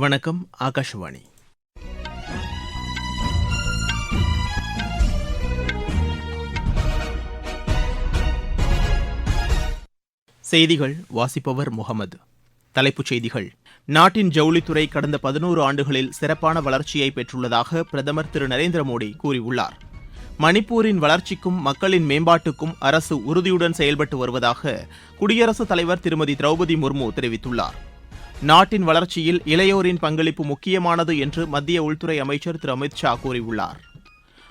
வணக்கம் ஆகாஷவாணி. செய்திகள் வாசிப்பவர் முகமது. தலைப்புச் செய்திகள். நாட்டின் ஜவுளித்துறை கடந்த பதினோரு ஆண்டுகளில் சிறப்பான வளர்ச்சியை பெற்றுள்ளதாக பிரதமர் திரு. நரேந்திர மோடி கூறியுள்ளார். மணிப்பூரின் வளர்ச்சிக்கும் மக்களின் மேம்பாட்டுக்கும் அரசு உறுதியுடன் செயல்பட்டு வருவதாக குடியரசுத் தலைவர் திருமதி திரௌபதி முர்மு தெரிவித்துள்ளார். நாட்டின் வளர்ச்சியில் இளையோரின் பங்களிப்பு முக்கியமானது என்று மத்திய உள்துறை அமைச்சர் திரு அமித் ஷா கூறியுள்ளார்.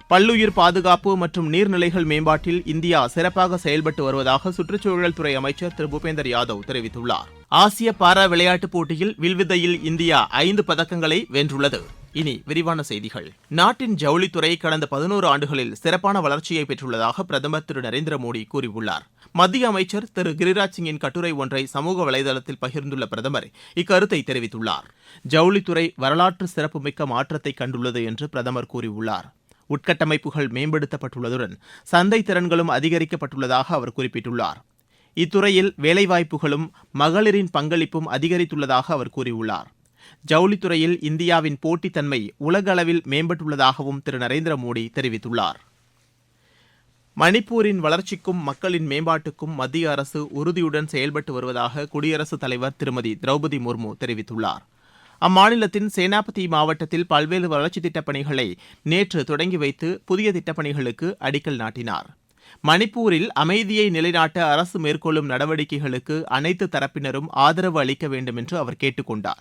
பல்லுயிர் பாதுகாப்பு மற்றும் நீர்நிலைகள் மேம்பாட்டில் இந்தியா சிறப்பாக செயல்பட்டு வருவதாக சுற்றுச்சூழல் துறை அமைச்சர் திரு பூபேந்தர் யாதவ் தெரிவித்துள்ளார். ஆசிய பாரா விளையாட்டுப் போட்டியில் வில்வித்தையில் இந்தியா ஐந்து பதக்கங்களை வென்றுள்ளது. இனி விரிவான செய்திகள். நாட்டின் ஜவுளித்துறை கடந்த பதினோரு ஆண்டுகளில் சிறப்பான வளர்ச்சியை பெற்றுள்ளதாக பிரதமர் திரு நரேந்திர மோடி கூறியுள்ளார். மத்திய அமைச்சர் திரு கிரிராஜ் சிங்கின் கட்டுரை ஒன்றை சமூக வலைதளத்தில் பகிர்ந்துள்ள பிரதமர் இக்கருத்தை தெரிவித்துள்ளார். ஜவுளித்துறை வரலாற்று சிறப்புமிக்க மாற்றத்தை கண்டுள்ளது என்று பிரதமர் கூறியுள்ளார். உட்கட்டமைப்புகள் மேம்படுத்தப்பட்டுள்ளதுடன் சந்தை திறன்களும் அதிகரிக்கப்பட்டுள்ளதாக அவர் குறிப்பிட்டுள்ளார். இத்துறையில் வேலைவாய்ப்புகளும் மகளிரின் பங்களிப்பும் அதிகரித்துள்ளதாக அவர் கூறியுள்ளார். ஜவுளித்துறையில் இந்தியாவின் போட்டித்தன்மை உலக அளவில் மேம்பட்டுள்ளதாகவும் திரு. நரேந்திர மோடி தெரிவித்துள்ளார். மணிப்பூரின் வளர்ச்சிக்கும் மக்களின் மேம்பாட்டுக்கும் மத்திய அரசு உறுதியுடன் செயல்பட்டு வருவதாக குடியரசுத் தலைவர் திருமதி. திரௌபதி முர்மு தெரிவித்துள்ளார். அம்மாநிலத்தின் சேனாபதி மாவட்டத்தில் பல்வேறு வளர்ச்சி திட்டப் பணிகளை நேற்று தொடங்கி வைத்து புதிய திட்டப்பணிகளுக்கு அடிக்கல் நாட்டினார். மணிப்பூரில் அமைதியை நிலைநாட்ட அரசு மேற்கொள்ளும் நடவடிக்கைகளுக்கு அனைத்து தரப்பினரும் ஆதரவு அளிக்க வேண்டும் என்று அவர் கேட்டுக் கொண்டாா்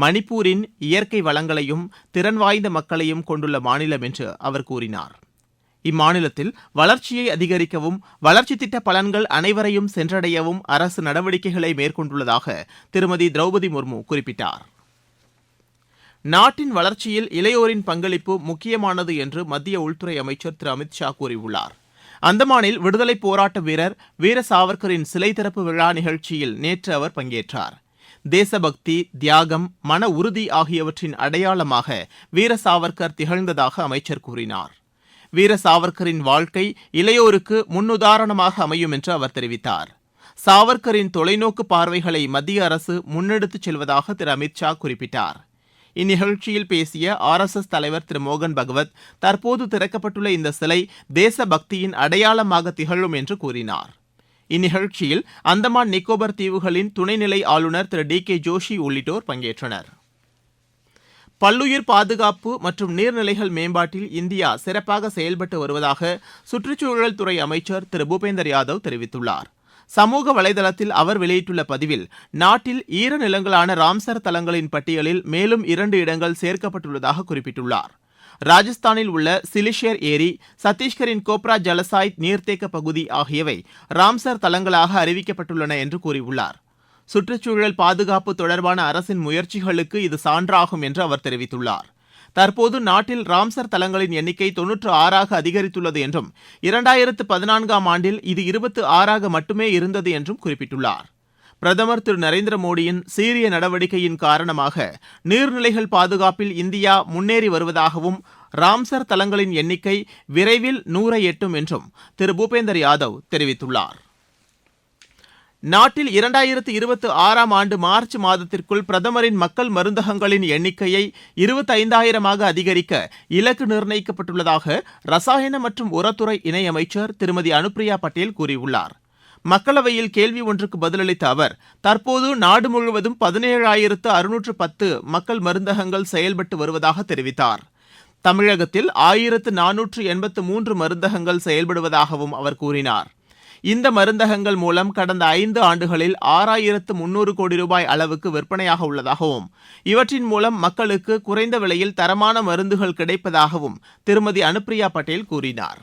மணிப்பூரின் இயற்கை வளங்களையும் திறன் வாய்ந்த மக்களையும் கொண்டுள்ள மாநிலம் என்று அவர் கூறினார். இம்மாநிலத்தில் வளர்ச்சியை அதிகரிக்கவும் வளர்ச்சி திட்ட பலன்கள் அனைவரையும் சென்றடையவும் அரசு நடவடிக்கைகளை மேற்கொண்டுள்ளதாக திருமதி திரௌபதி முர்மு குறிப்பிட்டார். நாட்டின் வளர்ச்சியில் இளையோரின் பங்களிப்பு முக்கியமானது என்று மத்திய உள்துறை அமைச்சர் திரு அமித் ஷா கூறியுள்ளார். அந்தமானில் விடுதலை போராட்ட வீரர் வீர சாவர்கரின் சிலை திறப்பு விழா நிகழ்ச்சியில் நேற்று அவர் பங்கேற்றார். தேசபக்தி தியாகம் மன உறுதி ஆகியவற்றின் அடையாளமாக வீர சாவர்கர் திகழ்ந்ததாக அமைச்சர் கூறினார். வீர சாவர்கரின் வாழ்க்கை இளையோருக்கு முன்னுதாரணமாக அமையும் என்று அவர் தெரிவித்தார். சாவர்கரின் தொலைநோக்கு பார்வைகளை மத்திய அரசு முன்னெடுத்துச் செல்வதாக திரு அமித்ஷா குறிப்பிட்டார். இந்நிகழ்ச்சியில் பேசிய ஆர் எஸ் எஸ் தலைவர் திரு மோகன் பகவத் தற்போது திறக்கப்பட்டுள்ள இந்த சிலை தேசபக்தியின் அடையாளமாக திகழும் என்று கூறினார். இந்நிகழ்ச்சியில் அந்தமான் நிக்கோபர் தீவுகளின் துணைநிலை ஆளுநர் திரு டி கே ஜோஷி உள்ளிட்டோர் பங்கேற்றனர். பல்லுயிர் பாதுகாப்பு மற்றும் நீர்நிலைகள் மேம்பாட்டில் இந்தியா சிறப்பாக செயல்பட்டு வருவதாக சுற்றுச்சூழல் துறை அமைச்சர் திரு பூபேந்தர் யாதவ் தெரிவித்துள்ளார். சமூக வலைதளத்தில் அவர் வெளியிட்டுள்ள பதிவில் நாட்டில் ஈரநிலங்களான ராம்சர் தலங்களின் பட்டியலில் மேலும் இரண்டு இடங்கள் சேர்க்கப்பட்டுள்ளதாக குறிப்பிட்டுள்ளார். ராஜஸ்தானில் உள்ள சிலிஷேர் ஏரி சத்தீஸ்கரின் கோப்ரா ஜலசாய் நீர்த்தேக்க பகுதி ஆகியவை ராம்சர் தலங்களாக அறிவிக்கப்பட்டுள்ளன என்று கூறியுள்ளார். சுற்றுச்சூழல் பாதுகாப்பு தொடர்பான அரசின் முயற்சிகளுக்கு இது சான்றாகும் என்று அவர் தெரிவித்துள்ளார். தற்போது நாட்டில் ராம்சர் தலங்களின் எண்ணிக்கை தொன்னூற்று ஆறாக அதிகரித்துள்ளது என்றும் இரண்டாயிரத்து பதினான்காம் ஆண்டில் இது இருபத்து ஆறாக மட்டுமே இருந்தது என்றும் குறிப்பிட்டுள்ளார். பிரதமர் திரு நரேந்திர மோடியின் சீரிய நடவடிக்கையின் காரணமாக நீர்நிலைகள் பாதுகாப்பில் இந்தியா முன்னேறி வருவதாகவும் ராம்சர் தலங்களின் எண்ணிக்கை விரைவில் நூறை எட்டும் என்றும் திரு பூபேந்தர் யாதவ் தெரிவித்துள்ளார். நாட்டில் இரண்டாயிரத்து இருபத்தி ஆறாம் ஆண்டு மார்ச் மாதத்திற்குள் பிரதமரின் மக்கள் மருந்தகங்களின் எண்ணிக்கையை இருபத்தைந்தாயிரமாக அதிகரிக்க இலக்கு நிர்ணயிக்கப்பட்டுள்ளதாக ரசாயன மற்றும் உரத்துறை இணையமைச்சர் திருமதி அனுப்பிரியா பட்டேல் கூறியுள்ளார். மக்களவையில் கேள்வி ஒன்றுக்கு பதிலளித்த அவர் தற்போது நாடு முழுவதும் பதினேழாயிரத்து அறுநூற்று பத்து மக்கள் மருந்தகங்கள் செயல்பட்டு வருவதாக தெரிவித்தார். தமிழகத்தில் ஆயிரத்து நானூற்று எண்பத்து மூன்று மருந்தகங்கள் செயல்படுவதாகவும் அவர் கூறினார். இந்த மருந்தகங்கள் மூலம் கடந்த ஐந்து ஆண்டுகளில் ஆறாயிரத்து முன்னூறு கோடி ரூபாய் அளவுக்கு விற்பனையாக உள்ளதாகவும் இவற்றின் மூலம் மக்களுக்கு குறைந்த விலையில் தரமான மருந்துகள் கிடைப்பதாகவும் திருமதி அனுப்பிரியா பட்டேல் கூறினார்.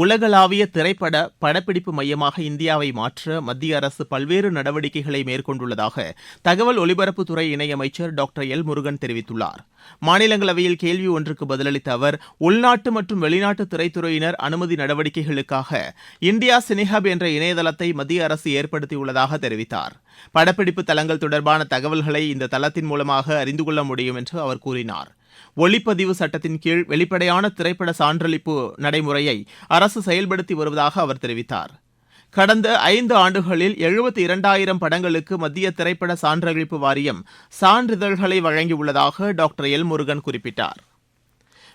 உலகளாவிய திரைப்பட படப்பிடிப்பு மையமாக இந்தியாவை மாற்ற மத்திய அரசு பல்வேறு நடவடிக்கைகளை மேற்கொண்டுள்ளதாக தகவல் ஒலிபரப்புத்துறை இணையமைச்சர் டாக்டர் எல் முருகன் தெரிவித்துள்ளார். மாநிலங்களவையில் கேள்வி ஒன்றுக்கு பதிலளித்த அவர் உள்நாட்டு மற்றும் வெளிநாட்டு திரைத்துறையினர் அனுமதி நடவடிக்கைகளுக்காக இந்தியா சினிஹப் என்ற இணையதளத்தை மத்திய அரசு ஏற்படுத்தியுள்ளதாக தெரிவித்தார். படப்பிடிப்பு தளங்கள் தொடர்பான தகவல்களை இந்த தளத்தின் மூலமாக அறிந்து கொள்ள முடியும் என்று அவர் கூறினார். ஒளிப்பதிவு சட்டத்தின் கீழ் வெளிப்படையான திரைப்பட சான்றளிப்பு நடைமுறையை அரசு செயல்படுத்தி வருவதாக அவர் தெரிவித்தார். கடந்த ஐந்து ஆண்டுகளில் எழுபத்தி இரண்டாயிரம் படங்களுக்கு மத்திய திரைப்பட சான்றளிப்பு வாரியம் சான்றிதழ்களை வழங்கியுள்ளதாக டாக்டர் எல் முருகன் குறிப்பிட்டார்.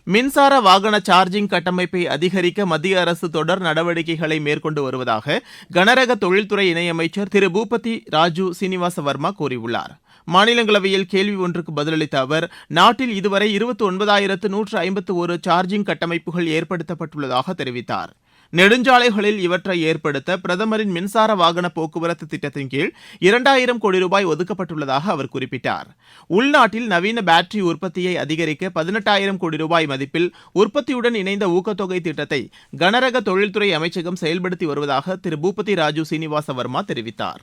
மின்சார வாகன சார்ஜிங் கட்டமைப்பை அதிகரிக்க மத்திய அரசு தொடர் நடவடிக்கைகளை மேற்கொண்டு வருவதாக கனரக தொழில்துறை இணையமைச்சர் திரு. பூபதி ராஜு சீனிவாச வர்மா கூறியுள்ளார். மாநிலங்களவையில் கேள்வி ஒன்றுக்கு பதிலளித்த அவர் நாட்டில் இதுவரை இருபத்தி ஒன்பதாயிரத்து நூற்று ஐம்பத்து ஒரு சார்ஜிங் கட்டமைப்புகள் ஏற்படுத்தப்பட்டுள்ளதாக தெரிவித்தார். நெடுஞ்சாலைகளில் இவற்றை ஏற்படுத்த பிரதமரின் மின்சார வாகன போக்குவரத்து திட்டத்தின் கீழ் இரண்டாயிரம் கோடி ரூபாய் ஒதுக்கப்பட்டுள்ளதாக அவர் குறிப்பிட்டார். உள்நாட்டில் நவீன பேட்டரி உற்பத்தியை அதிகரிக்க பதினெட்டாயிரம் கோடி ரூபாய் மதிப்பில் உற்பத்தியுடன் இணைந்த ஊக்கத்தொகை திட்டத்தை கனரக தொழில்துறை அமைச்சகம் செயல்படுத்தி வருவதாக திரு. பூபதி ராஜு சீனிவாச வர்மா தெரிவித்தார்.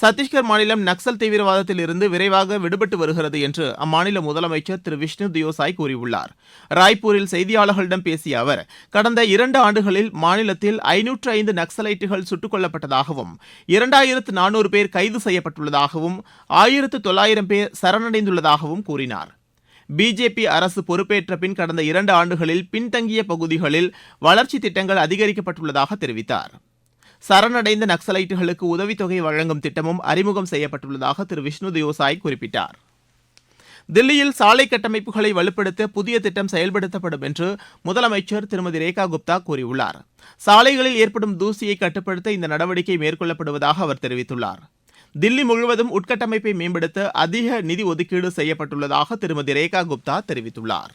சத்தீஸ்கர் மாநிலம் நக்சல் தீவிரவாதத்தில் இருந்து விரைவாக விடுபட்டு வருகிறது என்று அம்மாநில முதலமைச்சர் திரு விஷ்ணு தியோசாய் கூறியுள்ளார். ராய்ப்பூரில் செய்தியாளர்களிடம் பேசிய அவர் கடந்த இரண்டு ஆண்டுகளில் மாநிலத்தில் ஐநூற்று ஐந்து நக்சலைட்டுகள் சுட்டுக் கொல்லப்பட்டதாகவும் இரண்டாயிரத்து நானூறு பேர் கைது செய்யப்பட்டுள்ளதாகவும் ஆயிரத்து தொள்ளாயிரம் பேர் சரணடைந்துள்ளதாகவும் கூறினார். பிஜேபி அரசு பொறுப்பேற்ற பின் கடந்த இரண்டு ஆண்டுகளில் பின்தங்கிய பகுதிகளில் வளர்ச்சி திட்டங்கள் அதிகரிக்கப்பட்டுள்ளதாக தெரிவித்தார். சரணடைந்த நக்சலைட்டுகளுக்கு உதவித்தொகை வழங்கும் திட்டமும் அறிமுகம் செய்யப்பட்டுள்ளதாக திரு. விஷ்ணு தியோசாய் குறிப்பிட்டார். தில்லியில் சாலை கட்டமைப்புகளை வலுப்படுத்த புதிய திட்டம் செயல்படுத்தப்படும் என்று முதலமைச்சர் திருமதி ரேகா குப்தா கூறியுள்ளார். சாலைகளில் ஏற்படும் தூசியை கட்டுப்படுத்த இந்த நடவடிக்கை மேற்கொள்ளப்படுவதாக அவர் தெரிவித்துள்ளார். தில்லி முழுவதும் உட்கட்டமைப்பை மேம்படுத்த அதிக நிதி ஒதுக்கீடு செய்யப்பட்டுள்ளதாக திருமதி ரேகா குப்தா தெரிவித்துள்ளார்.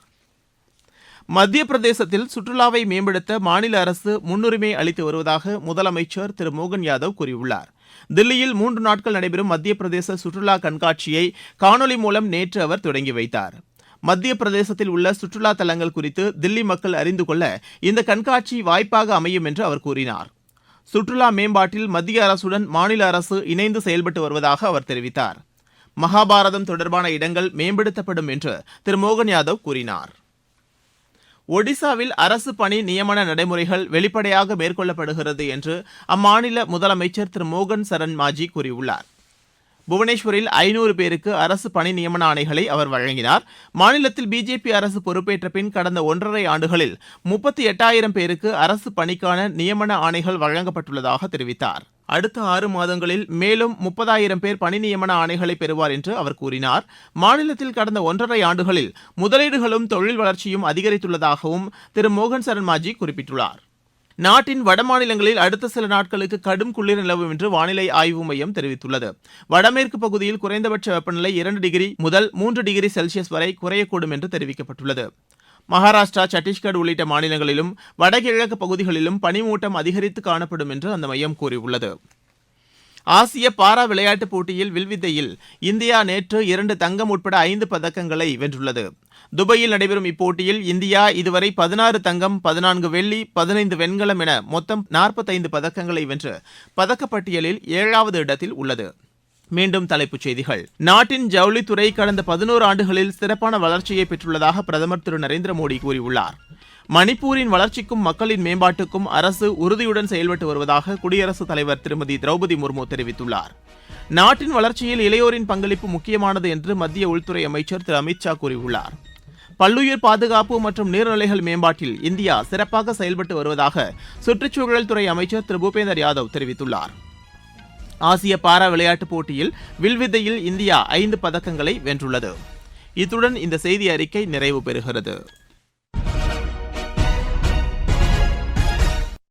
மத்திய பிரதேசத்தில் சுற்றுலாவை மேம்படுத்த மாநில அரசு முன்னுரிமை அளித்து வருவதாக முதலமைச்சர் திரு. மோகன் யாதவ் கூறியுள்ளார். தில்லியில் மூன்று நாட்கள் நடைபெறும் மத்திய பிரதேச சுற்றுலா கண்காட்சியை காணொலி மூலம் நேற்று அவர் தொடங்கி வைத்தார். மத்திய பிரதேசத்தில் உள்ள சுற்றுலா தலங்கள் குறித்து தில்லி மக்கள் அறிந்து கொள்ள இந்த கண்காட்சி வாய்ப்பாக அமையும் என்று அவர் கூறினார். சுற்றுலா மேம்பாட்டில் மத்திய அரசுடன் மாநில அரசு இணைந்து செயல்பட்டு வருவதாக அவர் தெரிவித்தார். மகாபாரதம் தொடர்பான இடங்கள் மேம்படுத்தப்படும் என்று திரு. மோகன் யாதவ் கூறினார். ஒடிசாவில் அரசு பணி நியமன நடைமுறைகள் வெளிப்படையாக மேற்கொள்ளப்படுகிறது என்று அம்மாநில முதலமைச்சர் திரு மோகன் சரண் மாஜி கூறியுள்ளார். புவனேஸ்வரில் ஐநூறு பேருக்கு அரசு பணி நியமன ஆணைகளை அவர் வழங்கினார். மாநிலத்தில் பிஜேபி அரசு பொறுப்பேற்ற பின் கடந்த ஒன்றரை ஆண்டுகளில் முப்பத்தி எட்டாயிரம் பேருக்கு அரசு பணிக்கான நியமன ஆணைகள் வழங்கப்பட்டுள்ளதாக தெரிவித்தார். அடுத்த ஆறு மாதங்களில் மேலும் முப்பதாயிரம் பேர் பணி நியமன ஆணைகளை பெறுவார் என்று அவர் கூறினார். மாநிலத்தில் கடந்த ஒன்றரை ஆண்டுகளில் முதலீடுகளும் தொழில் வளர்ச்சியும் அதிகரித்துள்ளதாகவும் திரு மோகன் சரண் மாஜி குறிப்பிட்டுள்ளார். நாட்டின் வடமாநிலங்களில் அடுத்த சில நாட்களுக்கு கடும் குளிர் நிலவும் என்று வானிலை ஆய்வு மையம் தெரிவித்துள்ளது. வடமேற்கு பகுதியில் குறைந்தபட்ச வெப்பநிலை இரண்டு டிகிரி முதல் மூன்று டிகிரி செல்சியஸ் வரை குறையக்கூடும் என்று தெரிவிக்கப்பட்டுள்ளது. மகாராஷ்டிரா சத்தீஸ்கர் உள்ளிட்ட மாநிலங்களிலும் வடகிழக்கு பகுதிகளிலும் பனிமூட்டம் அதிகரித்து காணப்படும் என்று அந்த மையம் கூறியுள்ளது. ஆசிய பாரா விளையாட்டுப் போட்டியில் வில்வித்தையில் இந்தியா நேற்று இரண்டு தங்கம் உட்பட ஐந்து பதக்கங்களை வென்றுள்ளது. துபாயில் நடைபெறும் இப்போட்டியில் இந்தியா இதுவரை பதினாறு தங்கம் பதினான்கு வெள்ளி பதினைந்து வெண்கலம் என மொத்தம் நாற்பத்தைந்து பதக்கங்களை வென்று பதக்கப்பட்டியலில் ஏழாவது இடத்தில் உள்ளது. மீண்டும் தலைப்புச் செய்திகள். நாட்டின் ஜவுளித்துறை கடந்த பதினோரு ஆண்டுகளில் சிறப்பான வளர்ச்சியை பெற்றுள்ளதாக பிரதமர் திரு. நரேந்திர மோடி கூறியுள்ளார். மணிப்பூரின் வளர்ச்சிக்கும் மக்களின் மேம்பாட்டுக்கும் அரசு உறுதியுடன் செயல்பட்டு வருவதாக குடியரசுத் தலைவர் திருமதி. திரௌபதி முர்மு தெரிவித்துள்ளார். நாட்டின் வளர்ச்சியில் இளையோரின் பங்களிப்பு முக்கியமானது என்று மத்திய உள்துறை அமைச்சர் திரு. அமித் ஷா கூறியுள்ளார். பல்லுயிர் பாதுகாப்பு மற்றும் நீர்நிலைகள் மேம்பாட்டில் இந்தியா சிறப்பாக செயல்பட்டு வருவதாக சுற்றுச்சூழல் துறை அமைச்சர் திரு. பூபேந்தர் யாதவ் தெரிவித்துள்ளார். ஆசிய பாரா விளையாட்டுப் போட்டியில் வில்வித்தையில் இந்தியா ஐந்து பதக்கங்களை வென்றுள்ளது. இத்துடன் இந்த செய்தி அறிக்கை நிறைவு பெறுகிறது.